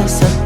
us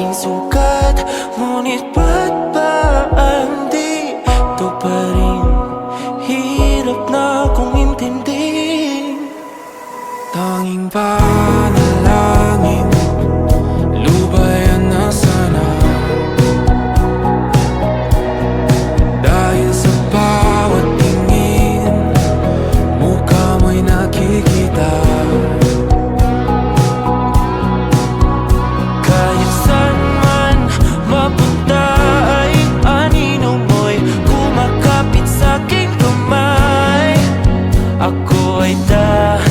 aking sukat Ngunit ba't ba hindi ito pa rin? Hirap na kong intindi. Tanging ba na Ako ay dahil